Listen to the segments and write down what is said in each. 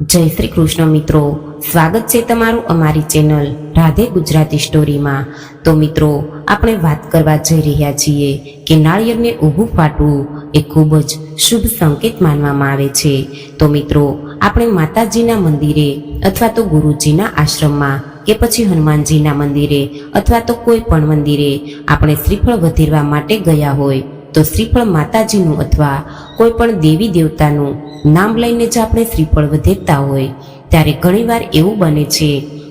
જય શ્રી કૃષ્ણ મિત્રો. સ્વાગત છે તમારું અમારી ચેનલ રાધે ગુજરાતી સ્ટોરીમાં. તો મિત્રો, આપણે વાત કરવા જઈ રહ્યા છીએ કે નાળિયેરને ઊભું ફાટવું એ ખૂબ જ શુભ સંકેત માનવામાં આવે છે. તો મિત્રો, આપણે માતાજીના મંદિરે અથવા તો ગુરુજીના આશ્રમમાં કે પછી હનુમાનજીના મંદિરે અથવા તો કોઈ પણ મંદિરે આપણે શ્રીફળ વધેરવા માટે ગયા હોય તો શ્રીફળ માતાજીનું અથવા કોઈ પણ દેવી દેવતાનું નામ લઈને જ આપણે શ્રીફળ વધેરતા હોય, ત્યારે ઘણીવાર એવું બને છે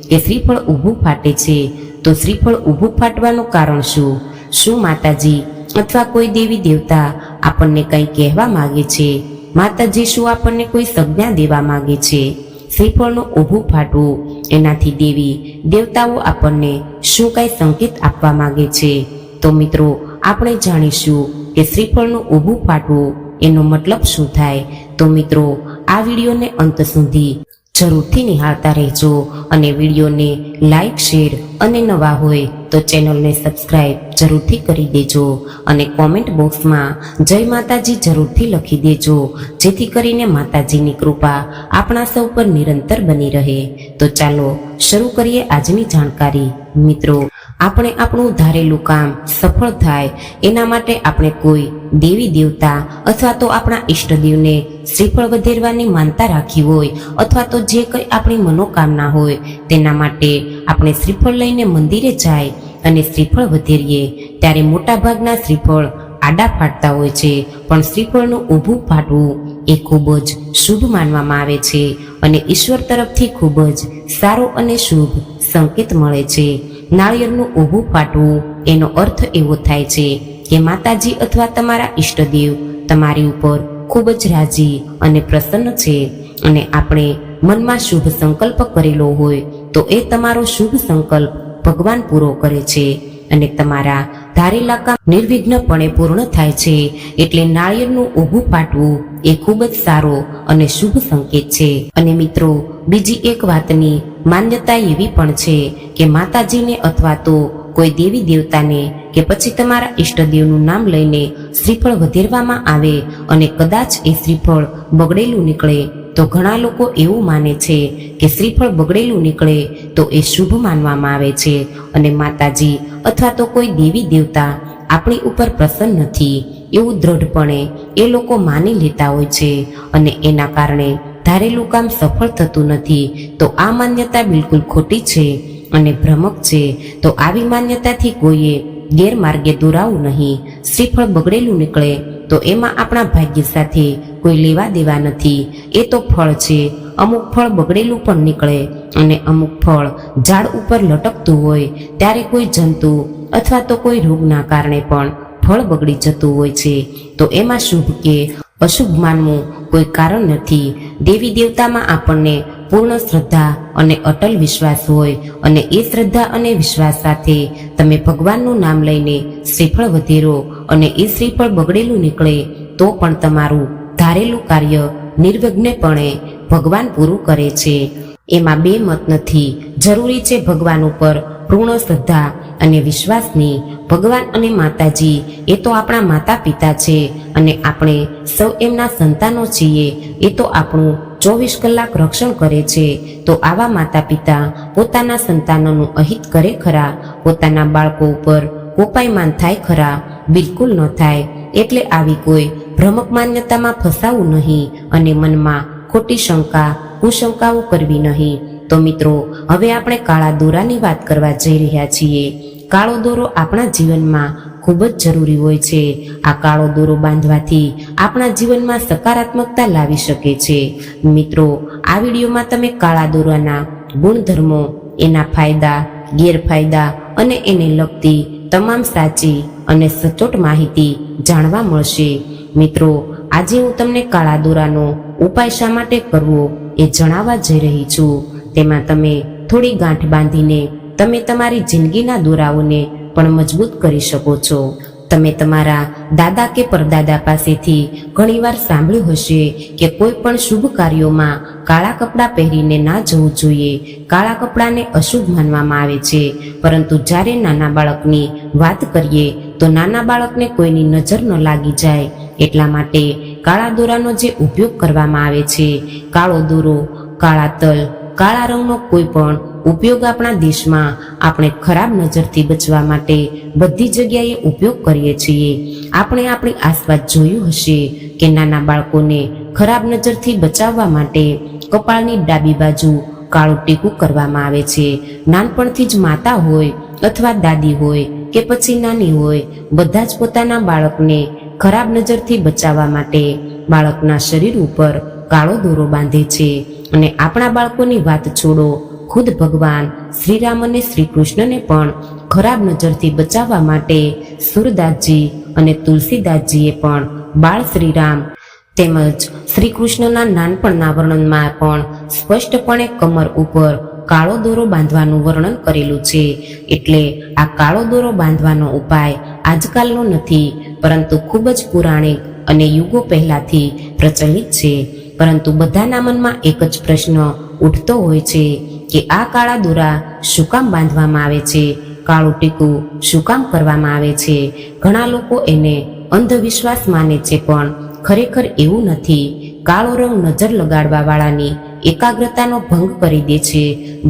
કે શ્રીફળ ઊભું ફાટે છે, તો શ્રીફળ ઊભું ફાટવાનું કારણ શું? શું માતાજી અથવા કોઈ દેવી દેવતા આપણને કંઈ કહેવા માગે છે? માતાજી, શું આપણને કોઈ સંજ્ઞા દેવા માગે છે? શ્રીફળનું ઊભું ફાટવું, એનાથી દેવી દેવતાઓ આપણને શું કાંઈ સંકેત આપવા માગે છે? તો મિત્રો, આપણે જાણીશું કે શ્રીફળનું ઊભું ફાટવું એનો મતલબ શું થાય? તો મિત્રો, આ વિડીયોને અંત સુધી જરૂરથી નિહાળતા રહેજો અને વિડીયોને લાઈક, શેર અને નવા હોય તો ચેનલને સબસ્ક્રાઇબ જરૂરથી કરી દેજો અને કોમેન્ટ બોક્સમાં જય માતાજી જરૂરથી લખી દેજો, જેથી કરીને માતાજીની કૃપા આપણા સૌ પર નિરંતર બની રહે. તો ચાલો શરૂ કરીએ આજની જાણકારી. મિત્રો આપણે આપણું ધારેલું કામ સફળ થાય, એના માટે આપણે કોઈ દેવી દેવતા અથવા તો આપણા ઈષ્ટદેવને શ્રીફળ વધેરવાની માનતા રાખી હોય અથવા તો જે કંઈ આપણી મનોકામના હોય, તેના માટે આપણે શ્રીફળ લઈને મંદિરે જાય અને શ્રીફળ વધેરીએ. ત્યારે મોટાભાગના શ્રીફળ આડા ફાટતા હોય છે, પણ શ્રીફળનું ઊભું ફાટવું એ ખૂબ જ શુભ માનવામાં આવે છે અને ઈશ્વર તરફથી ખૂબ જ સારો અને શુભ સંકેત મળે છે. નાળિયેરનું ઊભું ફાટવું એનો અર્થ એવો થાય છે કે માતાજી અથવા તમારા ઈષ્ટદેવ તમારી ઉપર ખૂબ જ રાજી અને પ્રસન્ન છે અને આપણે મનમાં શુભ સંકલ્પ કરેલો હોય તો એ તમારો શુભ સંકલ્પ ભગવાન પૂરો કરે છે. અને તમારા ધારેલા કામ નિર્વિઘ્નપણે પૂર્ણ થાય છે, એટલે નાળિયેરનું ઊભું પાટવું એ ખૂબ જ સારો અને શુભ સંકેત છે. અને મિત્રો, બીજી એક વાતની માન્યતા એવી પણ છે કે માતાજીને અથવા તો કોઈ દેવી દેવતાને કે પછી તમારા ઈષ્ટદેવનું નામ લઈને શ્રીફળ વધેરવામાં આવે અને કદાચ એ શ્રીફળ બગડેલું નીકળે, તો ઘણા લોકો એવું માને છે કે શ્રીફળ બગડેલું નીકળે તો એ શુભ માનવામાં આવે છે અને માતાજી અથવા તો કોઈ દેવી દેવતા આપણી ઉપર પ્રસન્ન નથી. એવું દ્રઢપણે એ લોકો માની લેતા હોય છે અને એના કારણે ધારેલું કામ સફળ થતું નથી. તો આ માન્યતા બિલકુલ ખોટી છે અને ભ્રમક છે, તો આવી માન્યતાથી કોઈએ ગેરમાર્ગે દોરાવું નહીં. શ્રીફળ બગડેલું નીકળે, તો એમાં આપણા ભાગ્ય સાથે કોઈ લેવા દેવા નથી. એ તો ફળ છે, અમુક ફળ બગડેલું પણ નીકળે અને અમુક ફળ ઝાડ ઉપર લટકતું હોય ત્યારે કોઈ જંતુ અથવા તો કોઈ રોગના કારણે પણ ફળ બગડી જતું હોય છે. તો એમાં શુભ કે અશુભ માનવું કોઈ કારણ નથી. દેવી દેવતામાં આપણને પૂર્ણ શ્રદ્ધા અને અટલ વિશ્વાસ હોય અને એ શ્રદ્ધા અને વિશ્વાસ સાથે તમે ભગવાનનું નામ લઈને શ્રીફળ વધેરો અને એ શ્રીફળ બગડેલું નીકળે, તો પણ તમારું ધારેલું કાર્ય નિર્વિઘ્નપણે ભગવાન પૂરું કરે છે. એમાં બે મત નથી. જરૂરી છે ભગવાન ઉપર પૂર્ણ શ્રદ્ધા અને વિશ્વાસની. ભગવાન અને માતાજી એ તો આપણા માતા પિતા છે અને આપણે સૌ એમના સંતાનો છીએ, એ તો આપણું ચોવીસ કલાક રક્ષણ કરે છે, તો આવા માતા પિતા પોતાના સંતાનોનું અહિત કરે ખરા, પોતાના બાળકો ઉપર કોપાયમાન થાય ખરા, બિલકુલ ન થાય, એટલે આવી કોઈ ભ્રમક માન્યતામાં ફસાવું નહીં અને મનમાં ખોટી શંકા, કુશંકાઓ કરવી નહીં. તો મિત્રો, હવે આપણે કાળા દોરાની વાત કરવા જઈ રહ્યા છીએ. કાળો દોરો આપણા જીવનમાં ખૂબ જ જરૂરી હોય છે. આ કાળો દોરો બાંધવાથી આપણા જીવનમાં સકારાત્મકતા લાવી શકે છે. મિત્રો, આ વિડીયોમાં તમે કાળા દોરાના ગુણધર્મો, એના ફાયદા, ગેરફાયદા અને એને લગતી તમામ સાચી અને સચોટ માહિતી જાણવા મળશે. મિત્રો, આજે હું તમને કાળા દોરાનો ઉપાય શા માટે કરવો એ જણાવવા જઈ રહી છું. તેમાં તમે થોડી ગાંઠ બાંધીને તમે તમારી જિંદગીના દોરાઓને પણ મજબૂત કરી શકો છો. તમે તમારા દાદા કે પરદાદા પાસેથી ઘણીવાર સાંભળ્યું હશે કે કોઈ પણ શુભ કાર્યોમાં કાળા કપડાં પહેરીને ના જવું જોઈએ. કાળા કપડાને અશુભ માનવામાં આવે છે. પરંતુ જ્યારે નાના બાળકની વાત કરીએ, તો નાના બાળકને કોઈની નજર ન લાગી જાય. એટલા માટે કાળા દોરાનો જે ઉપયોગ કરવામાં આવે છે, કાળો દોરો, કાળા તલ, કાળા રંગનો કોઈ પણ ઉપયોગ આપણા દેશમાં આપણે ખરાબ નજરથી બચવા માટે બધી જગ્યાએ ઉપયોગ કરીએ છીએ. આપણે આપણી આસપાસ જોયું હશે કે નાના બાળકોને ખરાબ નજરથી બચાવવા માટે કપાળની ડાબી બાજુ કાળું ટીકું કરવામાં આવે છે. નાનપણથી જ માતા હોય અથવા દાદી હોય કે પછી નાની હોય, બધા જ પોતાના બાળકને ખરાબ નજરથી બચાવવા માટે બાળકના શરીર ઉપર કાળો દોરો બાંધે છે. અને આપણા બાળકોની વાત છોડો ખુદ ભગવાન શ્રીરામ અને શ્રી કૃષ્ણને પણ ખરાબ નજરથી બચાવવા માટે સુરદાસજી અને તુલસીદાસજીએ પણ બાળ શ્રીરામ તેમજ શ્રી કૃષ્ણના નાનપણના વર્ણનમાં પણ સ્પષ્ટપણે કમર ઉપર કાળો દોરો બાંધવાનું વર્ણન કરેલું છે. એટલે આ કાળો દોરો બાંધવાનો ઉપાય આજકાલનો નથી, પરંતુ ખૂબ જ પુરાણિક અને યુગો પહેલાથી પ્રચલિત છે. પરંતુ બધાના મનમાં એક જ પ્રશ્ન ઉઠતો હોય છે. કે આ કાળા દોરા શું કામ બાંધવામાં આવે છે? કાળું ટીકું શું કામ કરવામાં આવે છે? ઘણા લોકો એને અંધવિશ્વાસ માને છે પણ ખરેખર એવું નથી. કાળો રંગ નજર લગાડવા વાળાની એકાગ્રતાનો ભંગ કરી દે છે,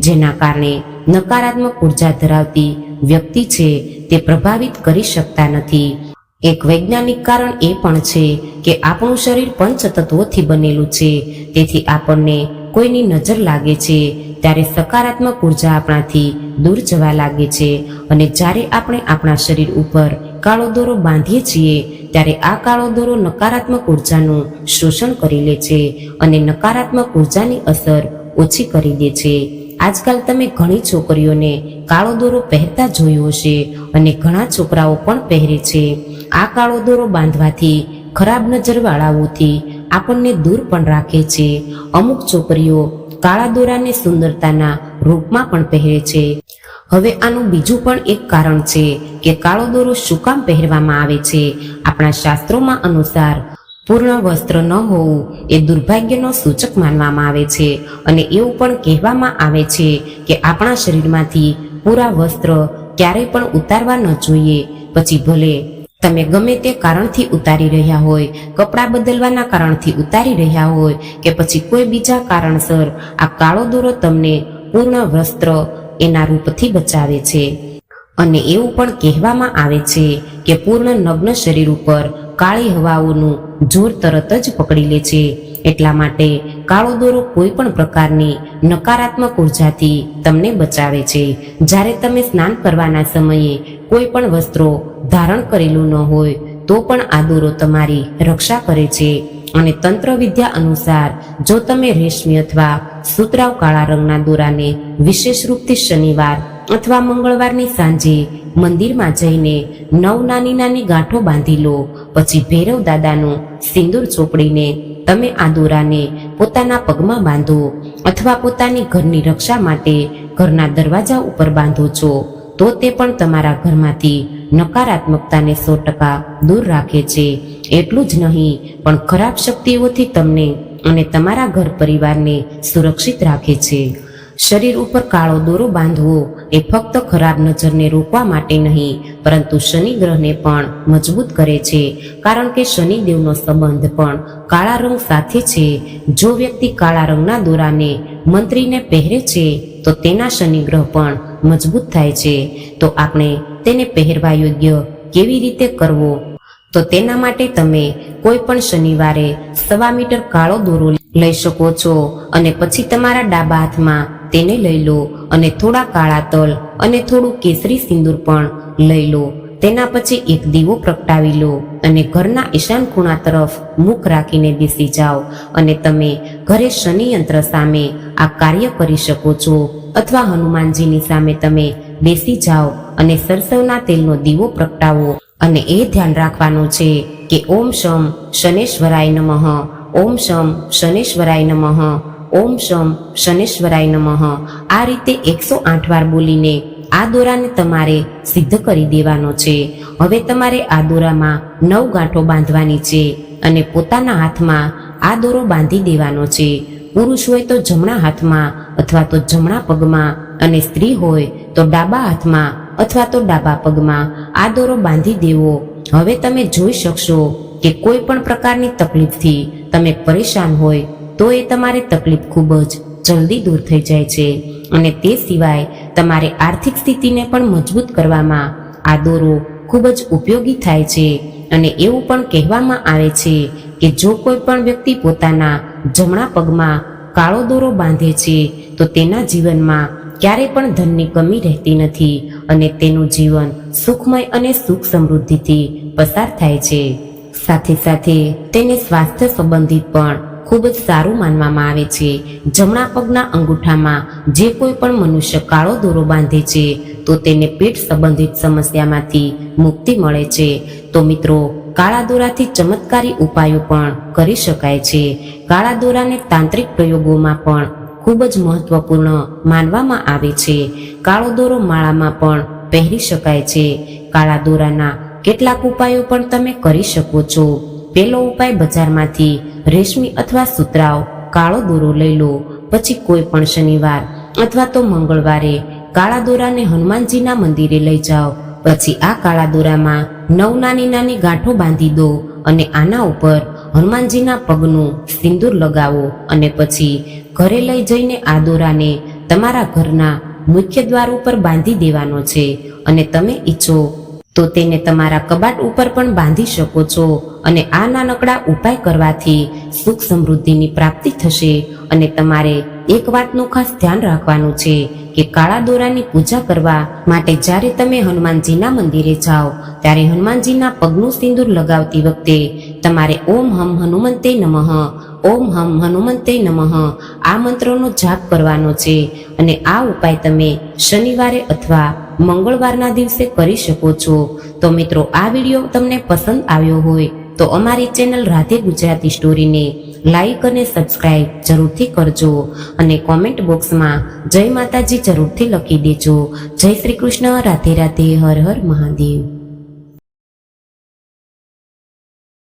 જેના કારણે નકારાત્મક ઊર્જા ધરાવતી વ્યક્તિ છે તે પ્રભાવિત કરી શકતા નથી. એક વૈજ્ઞાનિક કારણ એ પણ છે કે આપણું શરીર પંચતત્વોથી બનેલું છે, તેથી આપણને કોઈની નજર લાગે છે ત્યારે સકારાત્મક ઊર્જા આપણાથી દૂર જવા લાગે છે અને જ્યારે આપણે આપણા શરીર ઉપર કાળો દોરો બાંધીએ છીએ, ત્યારે આ કાળો દોરો નકારાત્મક ઉર્જાનું શોષણ કરી લે છે અને નકારાત્મક ઉર્જાની અસર ઓછી કરી દે છે. આજકાલ તમે ઘણી છોકરીઓને કાળો દોરો પહેરતા જોયો હશે અને ઘણા છોકરાઓ પણ પહેરે છે. આ કાળો દોરો બાંધવાથી ખરાબ નજરવાળાઓથી આપણને દૂર પણ રાખે છે. અમુક છોકરીઓ કાળા દોરાને સુંદરતાના રૂપમાં પણ પહેરે છે. હવે આનું બીજું પણ એક કારણ છે કે કાળો દોરો શું કામ પહેરવામાં આવે છે? આપણા શાસ્ત્રોમાં અનુસાર પૂર્ણ વસ્ત્ર ન હોવું એ દુર્ભાગ્યનો સૂચક માનવામાં આવે છે અને એવું પણ કહેવામાં આવે છે કે આપણા શરીરમાંથી પૂરા વસ્ત્ર ક્યારેય પણ ઉતારવા ન જોઈએ. પછી ભલે તમે ગમે તે કારણથી ઉતારી રહ્યા હોય, કપડાં બદલવાના કારણથી ઉતારી રહ્યા હોય કે પછી કોઈ બીજા કારણસર, આ કાળો દોરો તમને પૂર્ણ વસ્ત્ર એના રૂપથી બચાવે છે. અને એવું પણ કહેવામાં આવે છે કે પૂર્ણ નગ્ન શરીર ઉપર કાળી હવાઓનું જોર તરત જ પકડી લે છે. એટલા માટે કાળો દોરો કોઈ પણ પ્રકારની નકારાત્મક ઉર્જાથી તમને બચાવે છે. જ્યારે તમે સ્નાન કરવાના સમયે કોઈ પણ વસ્ત્રો ધારણ કરેલું ન હોય, તો પણ આ દોરો તમારી રક્ષા કરે છે. અને તંત્ર વિદ્યા અનુસાર, જો તમે રેશમી અથવા સુતરાવ કાળા રંગના દોરાને વિશેષ રૂપથી શનિવાર અથવા મંગળવારની સાંજે મંદિરમાં જઈને નવ નાની નાની ગાંઠો બાંધી લો, પછી ભૈરવ દાદાનું સિંદૂર ચોપડીને તમે આ દોરાને પોતાના પગમાં બાંધો અથવા પોતાની ઘરની રક્ષા માટે ઘરના દરવાજા ઉપર બાંધો છો. તો તે પણ તમારા ઘરમાંથી નકારાત્મકતાને સો ટકા દૂર રાખે છે. એટલું જ નહીં, પણ ખરાબ શક્તિઓથી તમને અને તમારા ઘર પરિવારને સુરક્ષિત રાખે છે. શરીર ઉપર કાળો દોરો બાંધવો એ ફક્ત ખરાબ નજરને રોકવા માટે નહીં, પરંતુ શનિ ગ્રહને પણ મજબૂત કરે છે. કારણ કે શનિદેવનો સંબંધ પણ કાળા રંગ સાથે છે. જો વ્યક્તિ કાળા રંગના દોરાને મંત્રીને પહેરે છે, તો તેના શનિ ગ્રહ પણ મજબૂત થાય છે, તો આપણે તેને પહેરવા યોગ્ય કેવી રીતે કરવો? તો તેના માટે તમે કોઈ પણ શનિવારે સવા મીટર કાળો દોરો લઈ શકો છો અને પછી તમારા ડાબા હાથમાં તેને લઈ લો અને થોડા કાળા તલ અને થોડું કેસરી સિંદૂર પણ લઈ લો. તેના પછી એક દીવો પ્રગટાવી લો અને ઘરના ઈશાન ખૂણા તરફ મુખ રાખીને બેસી જાઓ અને તમે ઘરે શનિ યંત્ર સામે આ કાર્ય કરી શકો છો અથવા હનુમાનજીની સામે તમે બેસી જાઓ અને સરસવના તેલનો દીવો પ્રગટાવો. અને એ ધ્યાન રાખવાનું છે કે ઓમ શમ શનેશ્વરાય નમઃ, ઓમ શમ શનેશ્વરાય નમઃ, ઓમ શમ શનેશ્વરાય નમઃ. આ રીતે એકસો આઠ વાર બોલીને આ દોરાને તમારે સિદ્ધ કરી દેવાનો છે. હવે તમારે આ દોરામાં નવ ગાંઠો બાંધવાની છે અને પોતાના હાથમાં આ દોરો બાંધી દેવાનો છે. પુરુષ હોય તો જમણા હાથમાં અથવા તો જમણા પગમાં અને સ્ત્રી હોય તો ડાબા હાથમાં અથવા તો ડાબા પગમાં આ દોરો બાંધી દેવો. હવે તમે જોઈ શકશો કે કોઈ પણ પ્રકારની તકલીફથી તમે પરેશાન હોય તો એ તમારી તકલીફ ખૂબ જ જલ્દી દૂર થઈ જાય છે અને તે સિવાય તમારે આર્થિક સ્થિતિને પણ મજબૂત કરવામાં આ દોરો ખૂબ જ ઉપયોગી થાય છે અને એવું પણ કહેવામાં આવે છે કે જો કોઈ પણ વ્યક્તિ પોતાના જમણા પગમાં કાળો દોરો બાંધે છે, તો તેના જીવનમાં ક્યારેય પણ ધનની કમી રહેતી નથી અને તેનું જીવન સુખમય અને સુખ સમૃદ્ધિથી પસાર થાય છે. સાથે સાથે તેને સ્વાસ્થ્ય સંબંધિત પણ ખૂબ જ સારું માનવામાં આવે છે. જમણા પગના અંગૂઠામાં જે કોઈ પણ મનુષ્ય કાળો દોરો બાંધે છે, તો તેને પેટ સંબંધિત સમસ્યામાંથી મુક્તિ મળે છે. તો મિત્રો, કાળા દોરાથી ચમત્કારી ઉપાયો પણ કરી શકાય છે. કાળા દોરાને તાંત્રિક પ્રયોગોમાં પણ ખૂબ જ મહત્વપૂર્ણ માનવામાં આવે છે. કાળો દોરો માળામાં પણ પહેરી શકાય છે. કાળા દોરાના કેટલાક ઉપાયો પણ તમે કરી શકો છો. પહેલો ઉપાય બજારમાંથી રેશમી અથવા સુતરાવ કાળો દોરો લઈ લો. પછી કોઈ પણ શનિવાર અથવા તો મંગળવારે કાળા દોરાને હનુમાનજીના મંદિરે લઈ જાઓ. પછી આ કાળા દોરામાં નવ નાની નાની ગાંઠો બાંધી દો અને આના ઉપર હનુમાનજીના પગનું સિંદૂર લગાવો અને પછી ઘરે લઈ જઈને આ દોરાને તમારા ઘરના મુખ્ય દ્વાર ઉપર બાંધી દેવાનો છે. અને તમે ઈચ્છો તો તેને તમારા કબાટ ઉપર પણ બાંધી શકો છો અને આ નાનકડા ઉપાય કરવાથી સુખ સમૃદ્ધિની પ્રાપ્તિ થશે અને તમારે એક વાતનું ખાસ ધ્યાન રાખવાનું છે કે કાળા દોરાની પૂજા કરવા માટે જ્યારે તમે હનુમાનજીના મંદિરે જાઓ, ત્યારે હનુમાનજીના પગનું સિંદૂર લગાવતી વખતે તમારે ઓમ હમ હનુમંતે નમઃ, ઓમ હમ હનુમંતે નમઃ આ મંત્રનો જાપ કરવાનો છે અને આ ઉપાય તમે શનિવારે અથવા મંગળવારના દિવસે કરી શકો છો. તો મિત્રો, આ વીડિયો તમને પસંદ આવ્યો હોય તો અમારી ચેનલ રાધે ગુજરાતી સ્ટોરીને લાઈક અને સબસ્ક્રાઇબ જરૂરથી કરજો અને કોમેન્ટ બોક્સમાં જય માતાજી જરૂરથી લખી દેજો. જય શ્રી કૃષ્ણ, રાધે રાધે, હર હર મહાદેવ.